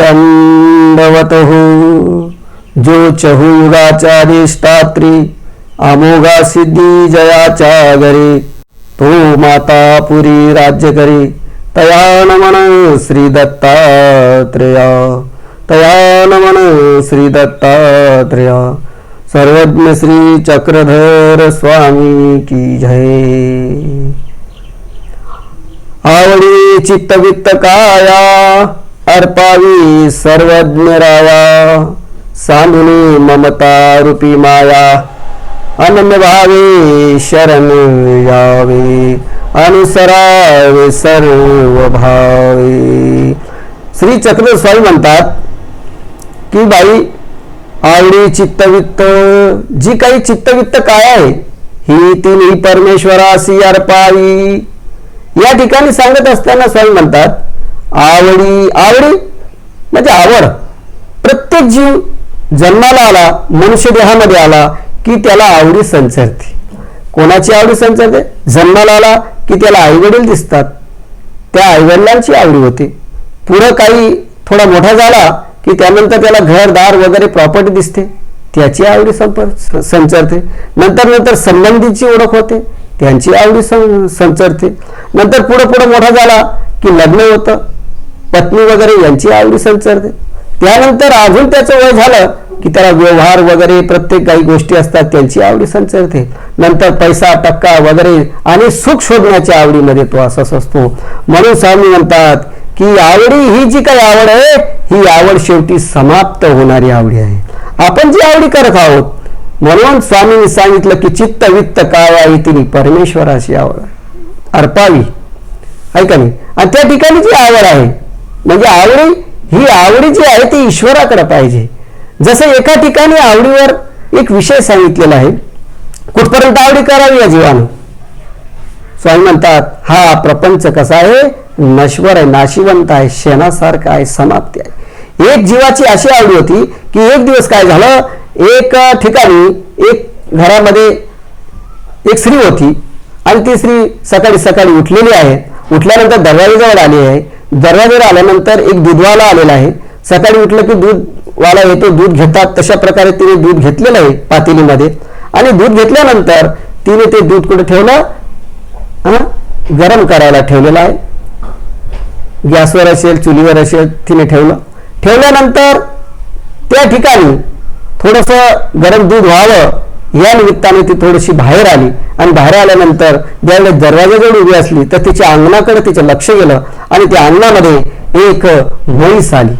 दंडवत हो जो चहु युगाच्या अमोघा सिद्धी जयाच्या घरी तो माता पुरी राज्य करी तया नमन श्री दत्तात्रेया तया नमन श्री दत्तात्रेया सर्वज्ञ श्री चक्रधर स्वामी की जय। आवडी चित्तवित्त काया अर्पावी सर्वज्ञ राया सांधुनी ममता रूपी माया अनन्य भावे शरण यावे अनुसरावे सर्व भावे श्री चक्र स्वामी म्हणतात की बाई आवडी चित्तवित्त जी काही चित्तवित्त काय आहे ही तिन्ही परमेश्वरासी अर्पावी. या ठिकाणी सांगत असताना स्वामी म्हणतात आवडी आवडी? म्हणजे आवड. प्रत्येक जीव जन्माला आला मनुष्य देहामध्ये आला की त्याला आवडी संचरते. कोणाची आवडी संचरते? जन्माला आला की त्याला आईवडील दिसतात. त्या आईवडिलांची आवडी होते. पुढं काही थोडा मोठा झाला की त्यानंतर त्याला घरदार वगैरे प्रॉपर्टी दिसते. त्याची आवडी संपर्क संचरते. नंतर नंतर संबंधीची ओळख होते. त्यांची आवडी सं संचरते. नंतर पुढं पुढं मोठा झाला की लग्न होतं. पत्नी वगैरे यांची आवडी संचरते. त्यानंतर अजून त्याचं वय झालं की त्याला व्यवहार वगैरे प्रत्येक काही गोष्टी असतात त्यांची आवडी संचरते. नंतर पैसा टक्का वगैरे आणि सुख शोधण्याच्या आवडीमध्ये तो असाच असतो. म्हणून स्वामी म्हणतात की आवडी ही जी काही आवड आहे ही आवड शेवटी समाप्त होणारी आवडी आहे. आपण जी आवडी करत आहोत म्हणून स्वामींनी सांगितलं की चित्त वित्त काय आहे तिने परमेश्वराची आवड. अर्पावी आहे का नाही? आणि त्या ठिकाणी जी आवड आहे म्हणजे आवडी ही आवडी जी आहे ती ईश्वराकडे पाहिजे. जसं एका ठिकाणी आवडीवर एक विषय सांगितलेला आहे कुठपर्यंत आवडी करावी या जीवानं? स्वामी म्हणतात हा प्रपंच कसा आहे? नश्वर आहे नाशिवंत आहे शेणासारखा आहे समाप्ती आहे. एक जीवाची अशी आवडी होती की एक दिवस काय झालं? एक ठिकाणी एक घरामध्ये एक स्त्री होती आणि ती स्त्री सकाळी सकाळी उठलेली आहे. उठल्यानंतर दरवाजाजवळ आली आहे. दरवाजावर आल्यानंतर एक दूधवाला आलेला आहे. सकाळी उठलं की दूधवाला येतो. दूध घेतात. तशा प्रकारे तिने दूध घेतलेलं आहे पातेलीमध्ये. आणि दूध घेतल्यानंतर तिने ते दूध कुठे ठेवलं? हा? गरम करायला ठेवलेलं आहे. गॅसवर असेल चुलीवर असेल तिने ठेवलं. ठेवल्यानंतर त्या ठिकाणी थोडंसं गरम दूध व्हावं. या निमित्ताने ती थोडीशी बाहेर आली. आणि बाहेर आल्यानंतर ज्यावेळेस दरवाजाजवळ उभी असली तर तिच्या अंगणाकडे तिचं लक्ष गेलं आणि त्या अंगणामध्ये एक म्हैस आली.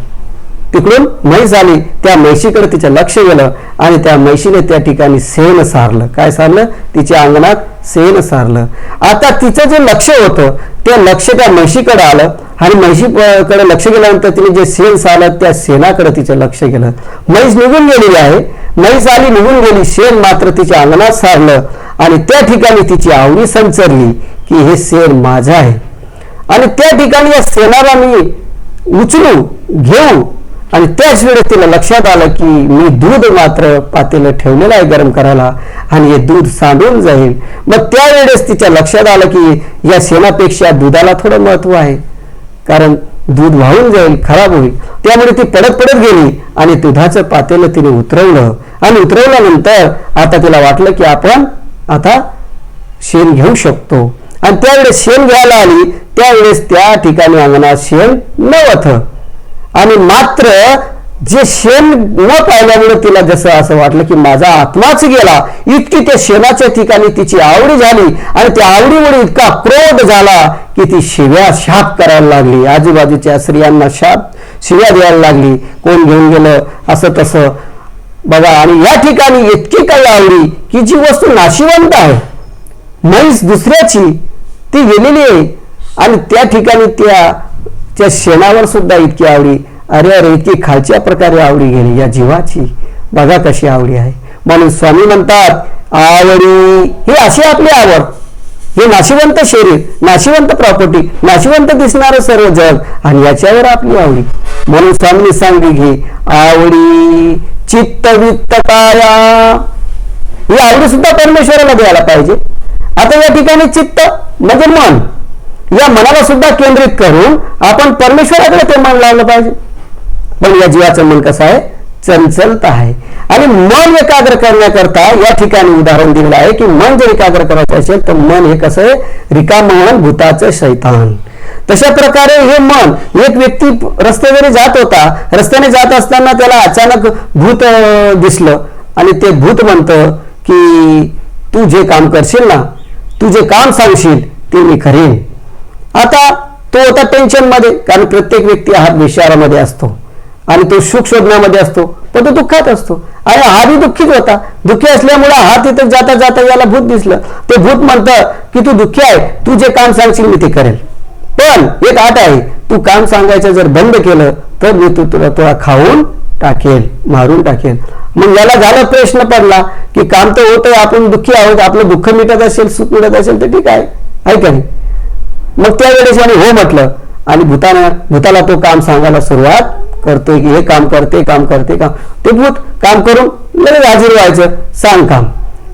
तिकडून म्हैस आली त्या म्हैशीकडे तिचं लक्ष गेलं आणि त्या म्हैशीने त्या ठिकाणी सेन सारलं. काय सारलं? तिच्या अंगणात सेन सारलं. आता तिचं जे लक्ष होतं ते लक्ष त्या म्हैशीकडे आलं आणि म्हैशीकडे लक्ष गेल्यानंतर तिने जे सेन सारलं त्या सेनाकडे तिचं लक्ष गेलं. म्हैस निघून गेलेली आहे नाही आली निघून गेली शेण मात्र तिच्या अंगणात सारलं आणि त्या ठिकाणी तिची आवडी संचरली की हे शेण माझं आहे. आणि त्या ठिकाणी या सेनाला मी उचलू घेऊ आणि त्याच वेळेस तिला लक्षात आलं की मी दूध मात्र पातेलं ठेवलेलं आहे गरम करायला आणि हे दूध सांडून जाईल. मग त्यावेळेस तिच्या लक्षात आलं की या शेणापेक्षा दुधाला थोडं महत्त्व आहे. कारण दूध वाहून जाईल खराब होईल. त्यामुळे ती पडत पडत गेली आणि दुधाचं पातेलं तिने उतरवलं. आणि उतरवल्यानंतर आता तिला वाटलं की आपण आता शेण घेऊ शकतो. आणि त्यावेळेस शेण घ्यायला आली. त्यावेळेस त्या ठिकाणी अंगणात शेण नव्हतं. आणि मात्र जे शेण न पाहिल्यामुळे तिला जसं असं वाटलं की माझा आत्माच गेला इतकी त्या शेणाच्या ठिकाणी तिची आवडी झाली आणि त्या आवडीमुळे इतका क्रोध झाला की ती शिव्या शाप करायला लागली. आजूबाजूच्या स्त्रियांना शाप शिव्या द्यायला लागली. कोण घेऊन गेलं? असं तसं. बघा आणि या ठिकाणी इतकी काही आवडी की जी वस्तू नाशिवंत आहे. म्हैस दुसऱ्याची ती गेलेली आहे. आणि त्या ठिकाणी त्या त्या शेणावर सुद्धा इतकी आवडी. अरे अरे इतकी खालच्या प्रकारे आवडी गेली या जीवाची. बघा कशी आवडी आहे. म्हणून स्वामी म्हणतात आवडी ही अशी आपली आवड. हे नाशिवंत शरीर नाशिवंत प्रॉपर्टी नाशिवंत दिसणारं सर्व जग आणि याच्यावर आपली आवडी. म्हणून स्वामींनी सांगली घे आवडी चित्तवित्त काया. ही आवडी सुद्धा परमेश्वराला द्यायला पाहिजे. आता या ठिकाणी चित्त म्हणजे मन या मनाला सुद्धा केंद्रित करून आपण परमेश्वराकडे ते मन लावलं पाहिजे. पण या जीवाचं मन कसं आहे? चंचलत आहे. आणि मन एकाग्र करण्याकरता या ठिकाणी उदाहरण दिलेलं आहे की मन जर एकाग्र करायचं असेल तर मन हे कसं आहे? रिकामहन भूताचं शैतान. तशा प्रकारे हे मन एक व्यक्ती रस्त्यावरी जात होता रस्त्याने जात असताना त्याला अचानक भूत दिसलं. आणि ते भूत म्हणतं की तू जे काम करशील ना तू जे काम सांगशील ते मी करेन. आता तो होता टेन्शनमध्ये कारण प्रत्येक व्यक्ती हा विचारामध्ये असतो. आणि तो सुख शोधण्यामध्ये असतो. पण तो दुःखात असतो. अरे हा बी दुःखीच होता. दुःखी असल्यामुळे हा तिथं जाता जाता याला भूत दिसलं. ते भूत म्हणतं की तू दुःखी आहे. तू जे काम सांगशील मी ते करेल. पण एक आठ आहे. तू काम सांगायचं जर बंद केलं तर मी तू तुला तुला खाऊन टाकेल मारून टाकेल. मग याला झाला प्रश्न पडला की काम तर होतंय आपण दुःखी आहोत. आपलं दुःख मिटत असेल सुख मिटत असेल तर ठीक आहे. आहे का नाही? मग त्यावेळेस याने हो म्हटलं. आणि भूतानं भूताला तो काम सांगायला सुरुवात करतोय की हे काम करते काम करते काम ते भूत काम करून लगेच हजर व्हायचं सांग काम.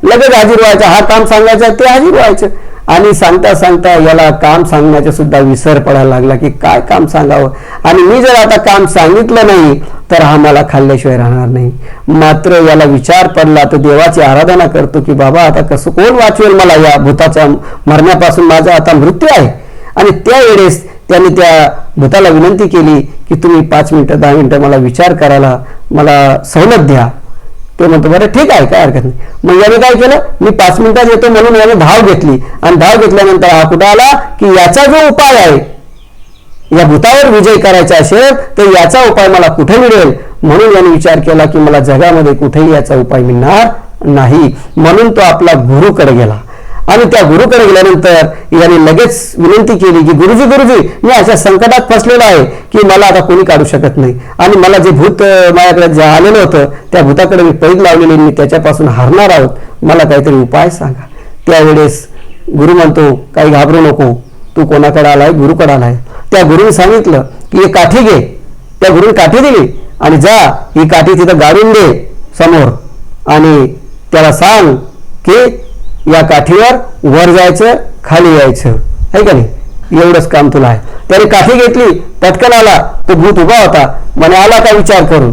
लगेच हजर व्हायचं हा काम सांगायचं ते हजर व्हायचं आणि सांगता सांगता याला काम सांगण्याचा सुद्धा विसर पडायला लागला की काय काम सांगावं? आणि मी जर आता काम सांगितलं नाही तर हा मला खाल्ल्याशिवाय राहणार नाही. मात्र याला विचार पडला तर देवाची आराधना करतो की बाबा आता कसं कोण वाचवेल मला या भूताच्या मरण्यापासून? माझा आता मृत्यू आहे. आणि त्यावेळेस त्यांनी त्या भूताला विनंती केली की तुम्ही पाच मिनिटं दहा मिनटं मला विचार करायला मला सवलत द्या. ते म्हणतो बरं ठीक आहे काय हरकत नाही. मग याने काय केलं? मी पाच मिनिटात येतो म्हणून याने धाव घेतली. आणि धाव घेतल्यानंतर हा कुठं आला? की याचा जो उपाय आहे या भूतावर विजय करायचा असेल तर याचा उपाय मला कुठे मिळेल? म्हणून याने विचार केला की मला जगामध्ये कुठेही याचा उपाय मिळणार नाही. म्हणून तो आपला गुरुकडे गेला. आणि त्या गुरुकडे गेल्यानंतर याने लगेच विनंती केली की गुरुजी गुरुजी मी अशा संकटात फसलेलो आहे की मला आता कोणी काढू शकत नाही. आणि मला जे भूत माझ्याकडे जे आलेलं होतं त्या भूताकडे मी पैद लावलेली मी त्याच्यापासून हारणार आहोत. मला काहीतरी उपाय सांगा. त्यावेळेस गुरु म्हणतो काही घाबरू नको. तू कोणाकडे आलाय? गुरुकडे आलाय. त्या गुरुने सांगितलं की हे काठी घे. त्या गुरुने काठी दिली आणि जा ही काठी तिथं गाडून दे समोर. आणि त्याला सांग की या काठीवर वर जायचं खाली यायचं. आहे का नाही? एवढंच काम तुला आहे. त्याने काठी घेतली पटकन आला तो भूत उभा होता. म्हणे आला का विचार करून?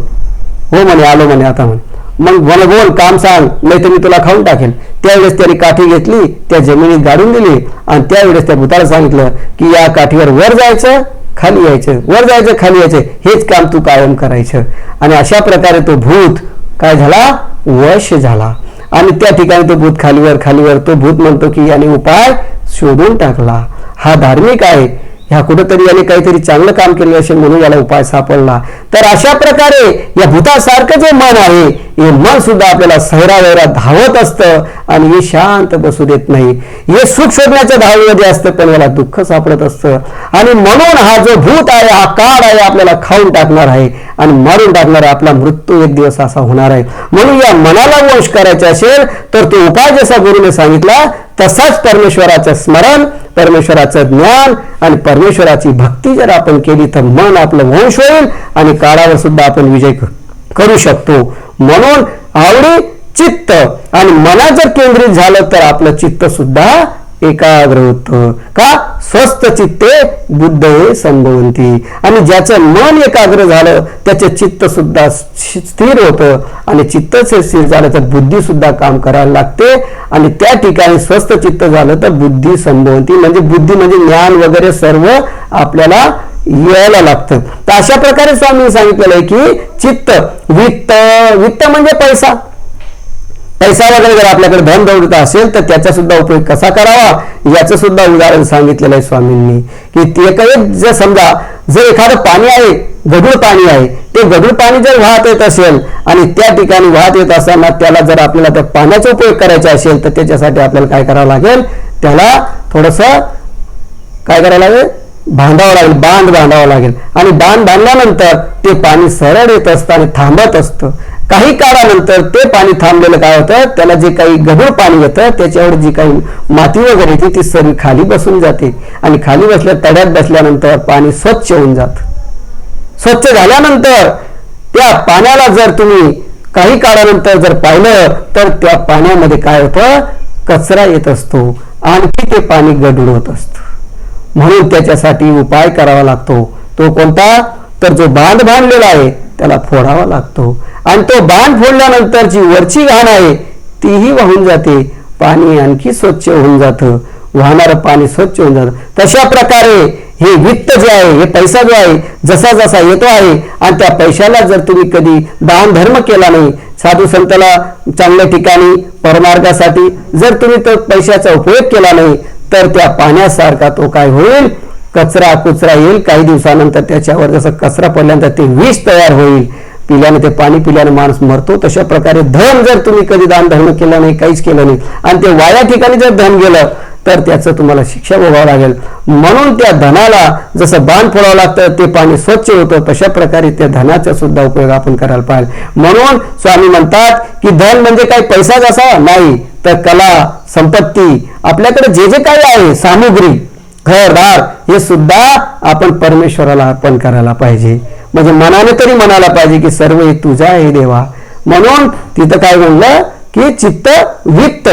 हो म्हणे आलो म्हणे आता म्हणे. मग मला बोल काम सांग नाही तर मी तुला खाऊन टाकेल त्यावेळेस त्याने काठी घेतली त्या जमिनीत गाडून दिली आणि त्यावेळेस त्या भूताला सांगितलं की या काठीवर वर जायचं खाली यायचं. वर जायचं खाली यायचं. हेच काम तू कायम करायचं. आणि अशा प्रकारे तो भूत काय झाला? वश झाला. आणि त्या ठिकाणी तो भूत खालीवर खालीवर तो भूत म्हणतो की याने उपाय शोधून टाकला. हा धार्मिक आहे. ह्या कुठंतरी याने काहीतरी चांगलं काम केलं असेल म्हणून याला उपाय सापडला. तर अशा प्रकारे या भूतासारखं जे मन आहे हे मन सुद्धा आपल्याला सहरावैरा धावत असतं आणि हे शांत बसू देत नाही. हे सुख शोधण्याच्या धावेमध्ये असतं पण याला दुःख सापडत असतं. आणि म्हणून हा जो भूत आहे हा काळ आहे आपल्याला खाऊन टाकणार आहे आणि मारून टाकणार आहे. आपला मृत्यू एक दिवस असा होणार आहे. म्हणून या मनाला वंश करायचा असेल तर तो उपाय जसा गुरुने सांगितला तसाच परमेश्वराचं स्मरण परमेश्वराचं ज्ञान आणि परमेश्वराची भक्ती जर आपण केली तर मन आपलं वंश होईल आणि काळावर सुद्धा आपण विजय करू शकतो. म्हणून आवडी चित्त आणि मनात जर केंद्रित झालं तर आपलं चित्त सुद्धा एकाग्र होतं का? स्वस्त चित्ते बुद्ध हे संभवंती. आणि ज्याचं मन एकाग्र झालं त्याचं चित्त सुद्धा स्थिर होतं. आणि चित्तच स्थिर झालं तर बुद्धी सुद्धा काम करायला लागते. आणि त्या ठिकाणी स्वस्त चित्त झालं तर बुद्धी संभवंती. म्हणजे बुद्धी म्हणजे ज्ञान वगैरे सर्व आपल्याला यायला लागतं. तर अशा प्रकारे स्वामी सांगितलेलं आहे की चित्त वित्त वित्त म्हणजे पैसा. पैसा वगैरे जर आपल्याकडे धन दौडत असेल तर त्याचा सुद्धा उपयोग कसा करावा? याचं सुद्धा उदाहरण सांगितलेलं आहे स्वामींनी. की ते काही जर समजा जर एखादं पाणी आहे गढूळ पाणी आहे ते गढूळ पाणी जर वाहत येत असेल आणि त्या ठिकाणी वाहत येत असताना त्याला जर आपल्याला त्या पाण्याचा उपयोग करायचा असेल तर त्याच्यासाठी आपल्याला काय करावं लागेल? त्याला थोडस काय करावं लागेल? बांधावं लागेल बांध बांधावं लागेल. आणि बांध बांधल्यानंतर ते पाणी सरळ येत असतं आणि थांबत असतं. काही काळानंतर ते पाणी थांबलेलं काय होतं? त्याला जे काही गढूळ पाणी येतं त्याच्यावर जी काही माती वगैरे येते ती सरी खाली बसून जाते. आणि खाली बसल्या तड्यात बसल्यानंतर पाणी स्वच्छ होऊन जातं. स्वच्छ झाल्यानंतर त्या पाण्याला जर तुम्ही काही काळानंतर जर पाहिलं तर त्या पाण्यामध्ये काय होतं? कचरा येत असतो. आणखी ते पाणी गढूळ होत असतं. म्हणून त्याच्यासाठी उपाय करावा लागतो. तो कोणता? तर जो बांध बांधलेला आहे त्याला फोडावा लागतो. आणि तो बांध फोडल्यानंतर जी वरची घाण आहे तीही वाहून जाते. पाणी आणखी स्वच्छ होऊन जातं. वाहणारं पाणी स्वच्छ होऊन जातं. तशा प्रकारे हे वित्त जे आहे हे पैसा जो आहे जसा जसा येतो आहे आणि त्या पैशाला जर तुम्ही कधी दान धर्म केला नाही साधू संताला चांगल्या ठिकाणी परमार्गासाठी जर तुम्ही तो पैशाचा उपयोग केला नाही तर त्या पाण्यासारखा तो काय होईल? कचरा कुचरा येईल. काही दिवसानंतर त्याच्यावर जसं कचरा पडल्यानंतर ते विष तयार होईल. पिल्याने ते पाणी पिल्याने माणूस मरतो. तशा प्रकारे धन जर तुम्ही कधी दान धर्म केलं नाही काहीच केलं नाही आणि ते वाया ठिकाणी जर धन गेलं तर त्याचं तुम्हाला शिक्षा भोगावं लागेल. म्हणून त्या धनाला जसं बाण फोडावं लागतं ते पाणी स्वच्छ होतं तशा प्रकारे त्या धनाचा सुद्धा उपयोग आपण करायला पाहिजे. म्हणून स्वामी म्हणतात की धन म्हणजे काही पैसा जसा नाही. तर कला संपत्ती आपल्याकडे जे जे काही आहे सामुग्री घरदार हे सुद्धा आपण परमेश्वराला अर्पण करायला पाहिजे. म्हणजे मनाने तरी म्हणायला पाहिजे की सर्व हे तुझा आहे देवा. म्हणून तिथं काय म्हणलं की चित्त वित्त.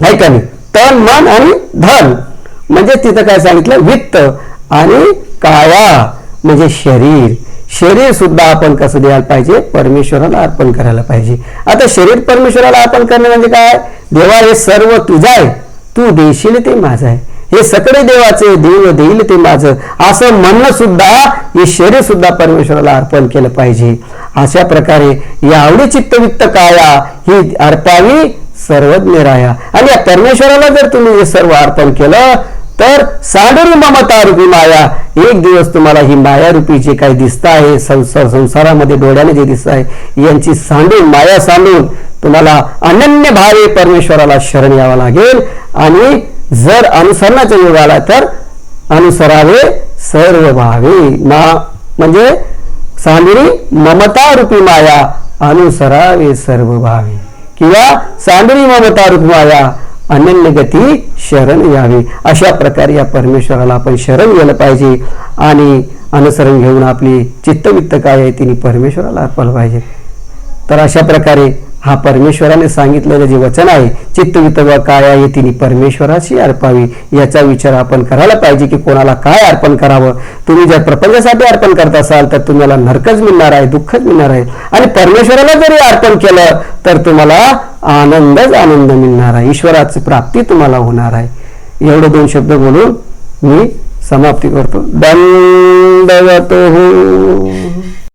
नाही का नाही? तन मन आणि धन. म्हणजे तिथं काय सांगितलं? वित्त आणि काया म्हणजे शरीर. शरीर सुद्धा आपण कसं द्यायला पाहिजे? परमेश्वराला अर्पण करायला पाहिजे. आता शरीर परमेश्वराला अर्पण करणे म्हणजे काय? देवा हे सर्व तुझं आहे तू देशील ते माझं आहे हे सगळे देवाचे देव देईल ते माझं. असं म्हणणं सुद्धा हे शरीर सुद्धा परमेश्वराला अर्पण केलं पाहिजे. अशा प्रकारे या आवडी चित्तवित्त काया ही अर्पावी सर्वज्ञ राया आणि या परमेश्वराला जर तुम्ही हे सर्व अर्पण केलं तर साडूरी ममता रूपी माया. एक दिवस तुम्हाला ही माया रूपी जे काही दिसत आहे संसार संसारामध्ये डोळ्याने जे दिसत आहे यांची सांडून माया सांडून तुम्हाला अनन्य भावे परमेश्वराला शरण यावं लागेल. आणि जर अनुसरणाचा योग आला तर अनुसरावे सर्व भावे. ना म्हणजे सांडणी ममता रूपी माया अनुसरावे सर्व भावे. किंवा सांडुरी ममता रूपी माया अनन्य गती शरण यावी. अशा प्रकारे या परमेश्वराला आपण शरण गेलं पाहिजे आणि अनुसरण घेऊन आपली चित्तवित्त काय आहे तिने परमेश्वराला अर्पण पाहिजे तर अशा प्रकारे हा परमेश्वराने सांगितलेलं जे वचन आहे चित्तवित्त व काय आहे तिने परमेश्वराशी अर्पावी. याचा विचार आपण करायला पाहिजे की कोणाला काय अर्पण करावं. तुम्ही जर प्रपंचासाठी अर्पण करत असाल तर तुम्हाला नरकच मिळणार आहे दुःखच मिळणार आहे. आणि परमेश्वराला जरी अर्पण केलं तर तुम्हाला आनंदच आनंद मिळणार आहे. ईश्वराची प्राप्ती तुम्हाला होणार आहे. एवढे दोन शब्द बोलून मी समाप्ती करतो. दंडवत हो